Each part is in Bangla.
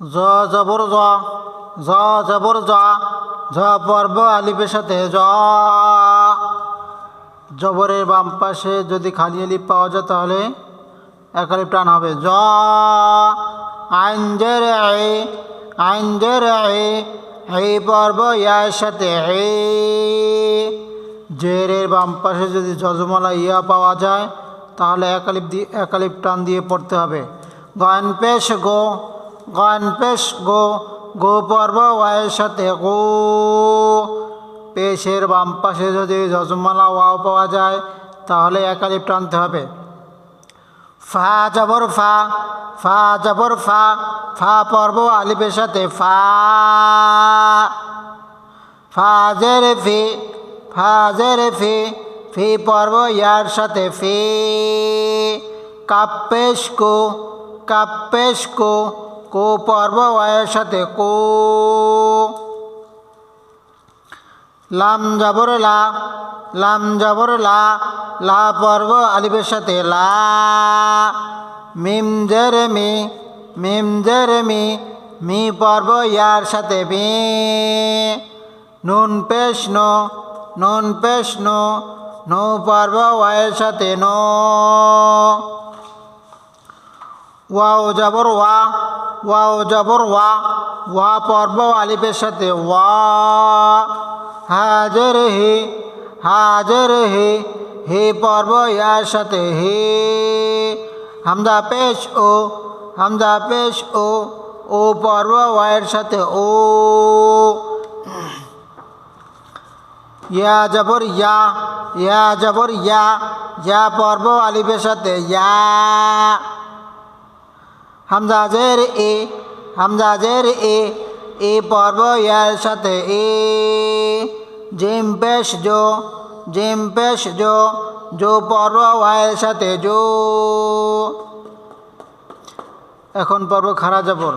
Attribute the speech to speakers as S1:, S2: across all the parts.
S1: জ জবর জ। জ জবর জ। জ পর্ব সাথে জ। জবরের বাম পাশে যদি খালি আলিফ পাওয়া যায় তাহলে এক টান হবে। জ, আইন আইনজের এ আইনজের এ এই পর্ব ইয়ার সাথে এ জেরের বাম পাশে যদি যজমালা ইয়া পাওয়া যায় তাহলে একালিপ দিয়ে একালিপ টান দিয়ে পড়তে হবে। গয়ন পেশ গো গয়ন পেশ গো গো পর্ব সাথে গো। পেশের বাম পাশে যদি যজমালা ওয়াও পাওয়া যায়, তাহলে একালিপ টানতে হবে। ফা জবর ফা ফা জবর ফা ফা পর্ব আলিফের সাথে ফা। ফাজের ফি ফাজের ফি ফি পর্ব ইয়ার সাথে ফি। কাপ্পেশ কো কাপ্পেশ কো কো পর্ব ওয়ের সাথে কো। লাম জবর লা, লাম জবর লা লা পর্ব আলিফের সাথে লা। মিম জের মি, মিম জের মি মি পর্ব ইয়ার সাথে মি। নুন পেশ নো, নুন পেশ নো নো পর্ব ওয়ের সাথে নো। ওয়াও জবর ওয়া ওয়াও, জবর ওয়া। ওয়া পর্ব আলিফের সাথে ওয়া। হাজর হে হাজর হে হে পর্ব ইয়ার সাথে হে। হামদা পেশ ও, হামদা পেশ ও ও পর্ব ওয়ার সাথে ও। ইয়া জবর ইয়া ইয়া জবর ইয়া ইয়া পর্ব আলিফের সাথে ইয়া। হামজা জের এ হামজা জের এ এ পর্ব ইয়ার সাথে এ, জিম পেশ জো, জিম পেশ জো জো পর্ব ওয়ায়ের সাথে জো। এখন পর্ব খারা যাবর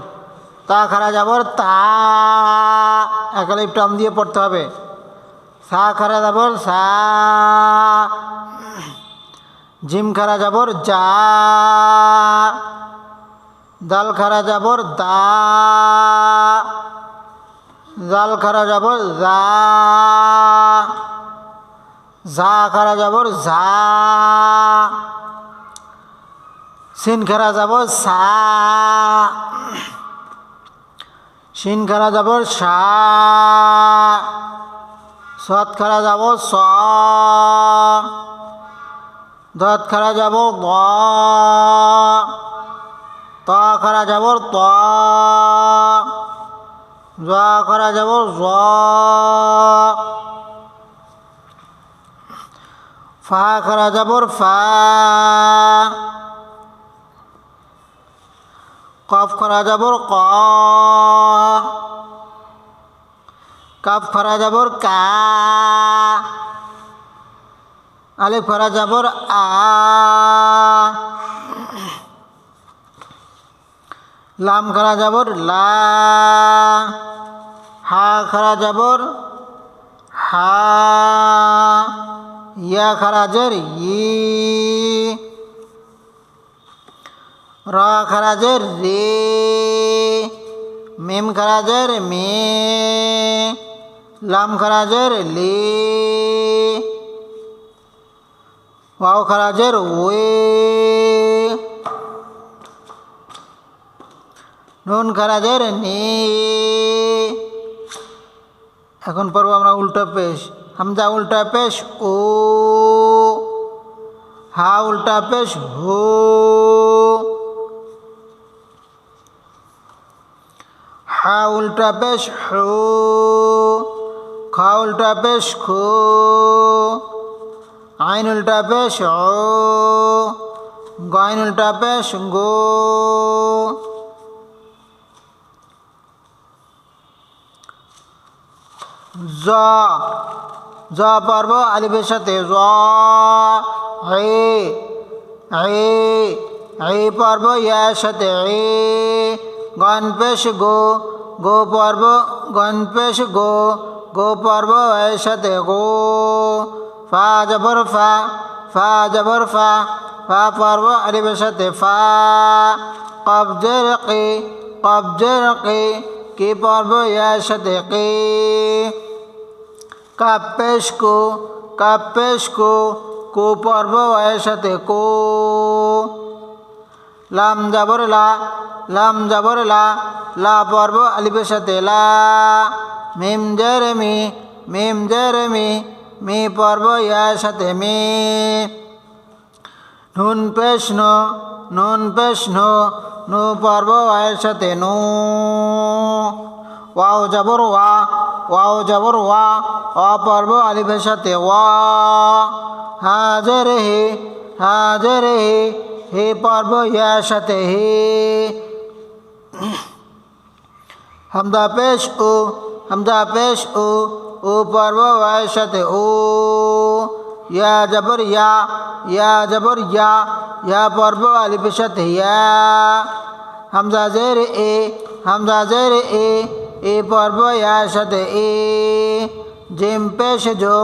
S1: তা খারা যাবর তা একালিপ টাম দিয়ে পড়তে হবে। সা খারা যাবর সা। জিম খারা যাবর যা। দাল খারা যাবর দা। জাল খারা যাবর যা খারা যাবর যা সিন খারা যাব সা। সিন খারা যাবর সা। সৎ খারা যাব স। দত খারা যাব দ ত যাব ত। জ খারা যাব জ। ফা খারা যাবর ফা। কফ খারা যাবর ক। কাপ খরা যাবর কা। আলিফ খরা যাবর আ। লাম খরা যাবর লা, হা খরা যাবর হা, ইয়া খরাজের ই, র খরাজের রে, মিম খরাজের মে, লাম খরাজের লে, ওয়াও খরাজের ওয়ে নুন খরাজের নে। এখন পড়ব আমরা উল্টা পেশ। হামজা উল্টা পেশ, ও। হা উল্টা পেশ, হো। হা উল্টা পেশ, হো। খা উল্টা পেশ, খো। আইন উল্টা পেশ ও গাইন উল্টা পেশ, গো। জ। জ পর্ব আলিফের সাথে জ হে হে পর্ব ইয়ার সাথে হে গণপেশ গো গো পর্ব গণপেশ গো গো পর্ব এর সাথে গো, ফা জবর ফা ফা জবর ফা ফা পর্ব আলিফের সাথে ফা, কবজের কি, কবজের কে, কি পর্ব ইয়ার সাথে কে কাপ পেশ কো কাপ কো কো পর্ব সাথে কো। লাম জাবর লা, লাম জাবর লা লা পর্ব আলিফের সাথে লা। মিম জের মি, মিম জের মি মি পর্ব ইয়ার সাথে মি। নুন পেশ নো নুন পেশ নো নু পর্ব এর সাথে নু। ওয়াও জাবর ওয়া ওয়াও জাবর ওয়া অ পর্ব আলিফের সাথে ওয়া হাজর হে হাজর হে হে পর্ব ইয়ার সাথে হে হামদা পেশ ও হামদা পেশ ও ও পর্ব ওয়ার সাথে ও ইয়া জবর ইয়া ইয়া জবর ইয়া ইয়া পর্ব আলিফের সাথে ইয়া হামজা জের এ পর্ব ইয়ার সাথে এ। জিম পেশ জো,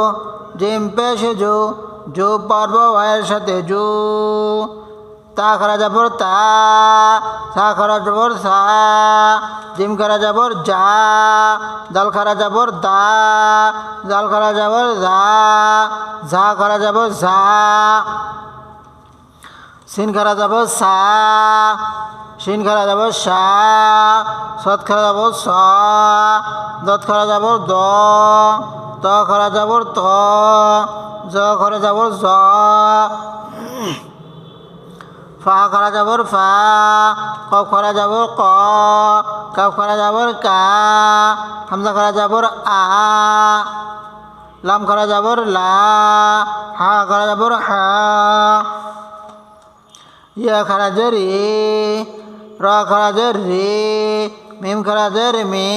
S1: জিম পেশ জো জো পর্ব ওয়ার সাথে জো। তা খারা যাবর তা, সা খারা যাবর সা। জিম খারা যাবর যা দাল খারা যাবর দা দাল খারা যাবর যা ঝা খারা যাবর ঝা। সিন খারা যাব সা সিন খারা যাব সা সৎ খারা যাব স দত খারা যাব দ ত খারা যাব ত জ খারা যাব জ ফা করা যাবর ফা কফ করা যাবর ক কাফ করা যাবর কা হামজা করা যাবর আ লাম করা যাবর লা হা করা যাবর হা ইয়া খারা জের র খারা জের রে, মিম খারা জের মে,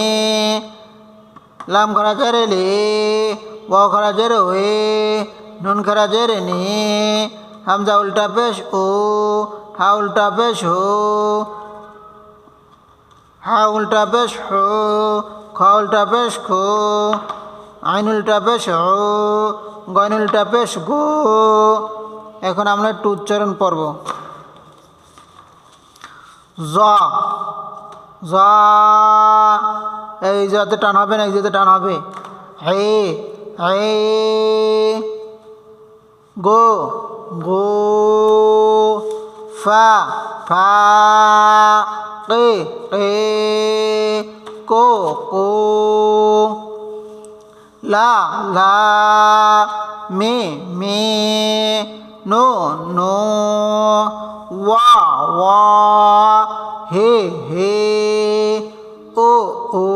S1: লাম খারা জের লে, ও খারা জের ওয়ে নুন খারা জের নে, হামজা উল্টা পেশ ও হা উল্টা পেশ হো, হা উল্টা পেশ হো, খ উল্টা পেশ খো, আইন উল্টা পেশ হো গয়ন উল্টা পেশ গো। এখন আমরা একটু উচ্চারণ পর্ব জ। জ, এই যাতে টান হবে না, এই যাতে টান হবে। হে হে, গো গো, ফা ফা কে কে কো কো, লা লা, মে মে, নো নো, ওয়া ওয়া। হে হে ও ও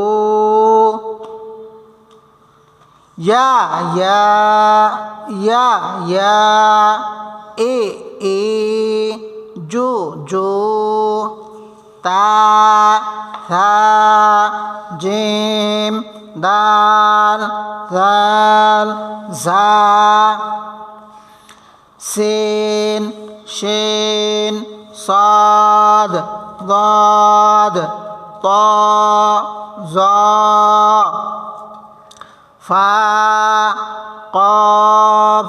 S1: ইয়া ইয়া ইয়া ইয়া এ এ জো জো তা থা জিম দাল জাল ঝা সেন সেন সাদ ضاد طاء زاء فاء قاف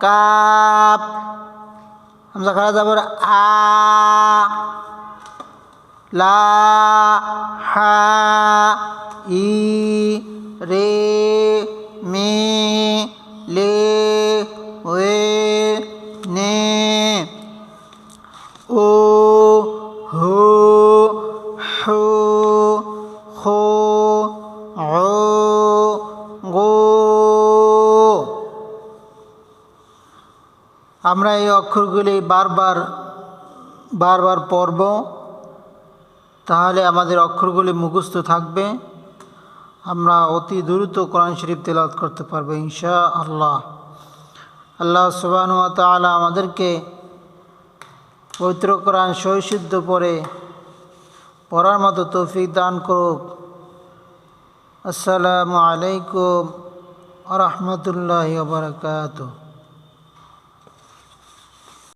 S1: كاف همزة خلاص أبر آ لا আমরা এই অক্ষরগুলি বারবার বারবার পড়ব, তাহলে আমাদের অক্ষরগুলি মুখস্থ থাকবে। আমরা অতি দ্রুত কোরআন শরীফ তেলাওয়াত করতে পারব ইনশা আল্লাহ আল্লাহ সুবাহ তালা আমাদেরকে পবিত্র কোরআন সহিশুদ্ধ পড়ে পড়ার মতো তৌফিক দান করুক। আসসালামু আলাইকুম রহমতুল্লাহ বারকাত